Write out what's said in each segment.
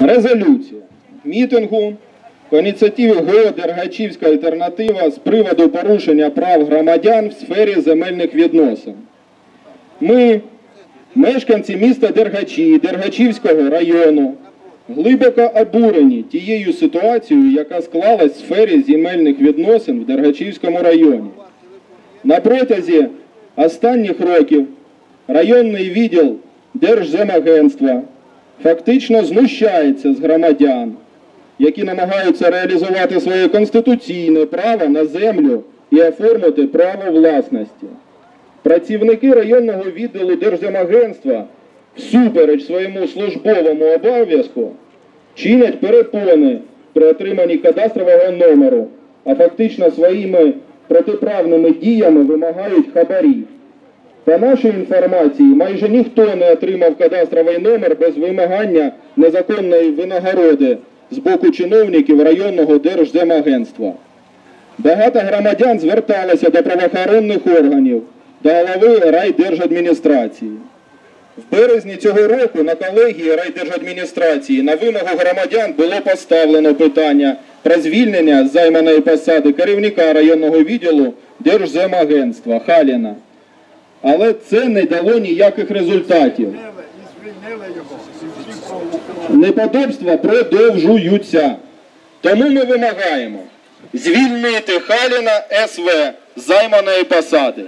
Резолюція мітингу по ініціативі ГО Дергачівська альтернатива з приводу порушення прав громадян в сфері земельних відносин. Ми, мешканці міста Дергачі, Дергачівського району, глибоко обурені тією ситуацією, яка склалась в сфері земельних відносин в Дергачівському районі. На протязі останніх років районний відділ Держземагентства фактично знущається з громадян, які намагаються реалізувати своє конституційне право на землю і оформити право власності. Працівники районного відділу Держземагентства всупереч своєму службовому обов'язку чинять перепони при отриманні кадастрового номеру, а фактично своїми протиправними діями вимагають хабарів. По нашій інформації, майже ніхто не отримав кадастровий номер без вимагання незаконної винагороди з боку чиновників районного держземагентства. Багато громадян зверталися до правоохоронних органів, до голови райдержадміністрації. В березні цього року на колегії райдержадміністрації на вимогу громадян було поставлено питання про звільнення з займаної посади керівника районного відділу Держземагентства Халіна. Але це не дало ніяких результатів. Неподобства продовжуються. Тому ми вимагаємо звільнити Халіна СВ займаної посади.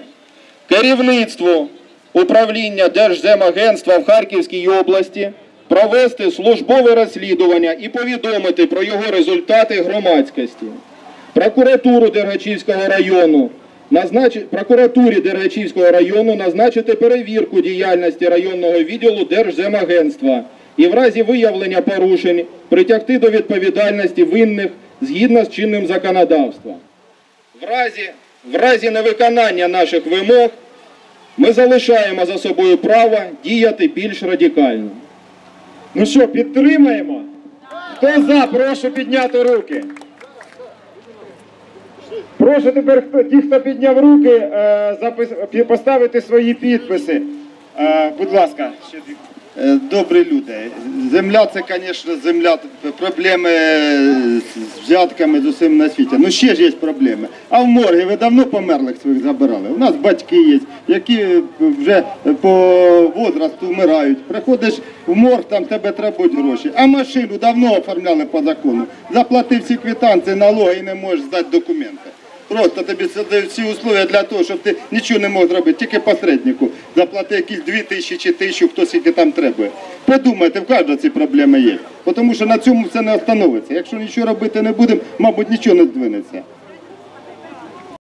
Керівництву управління Держземагентства в Харківській області провести службове розслідування і повідомити про його результати громадськості. Прокуратуру Дергачівського району назнач... прокуратурі Дергачівського району назначити перевірку діяльності районного відділу Держземагентства і в разі виявлення порушень притягти до відповідальності винних згідно з чинним законодавством. В разі, в разі невиконання наших вимог ми залишаємо за собою право діяти більш радикально. Ну що, підтримаємо? Хто за, прошу підняти руки. Прошу тепер хто- ті, хто підняв руки, е, запис, поставити свої підписи. Е, будь ласка. ще дві. Е, Добрі люди. Земля це, звісно, земля. Проблеми з взятками з усім на світі. Ну ще ж є проблеми. А в морги ви давно померлих своїх забирали. У нас батьки є, які вже по возрасту вмирають. Приходиш в морг, там тебе требують гроші. А машину давно оформляли по закону. Заплатив всі квитанції, налоги і не можеш здати документи. Просто тобі дають всі условия для того, щоб ти нічого не мог зробити, тільки посереднику. Заплати якісь дві тисячі чи тисячу, хто скільки там треба. Подумайте, в кожного ці проблеми є. Тому що на цьому все не остановиться. Якщо нічого робити не будемо, мабуть, нічого не здвинеться.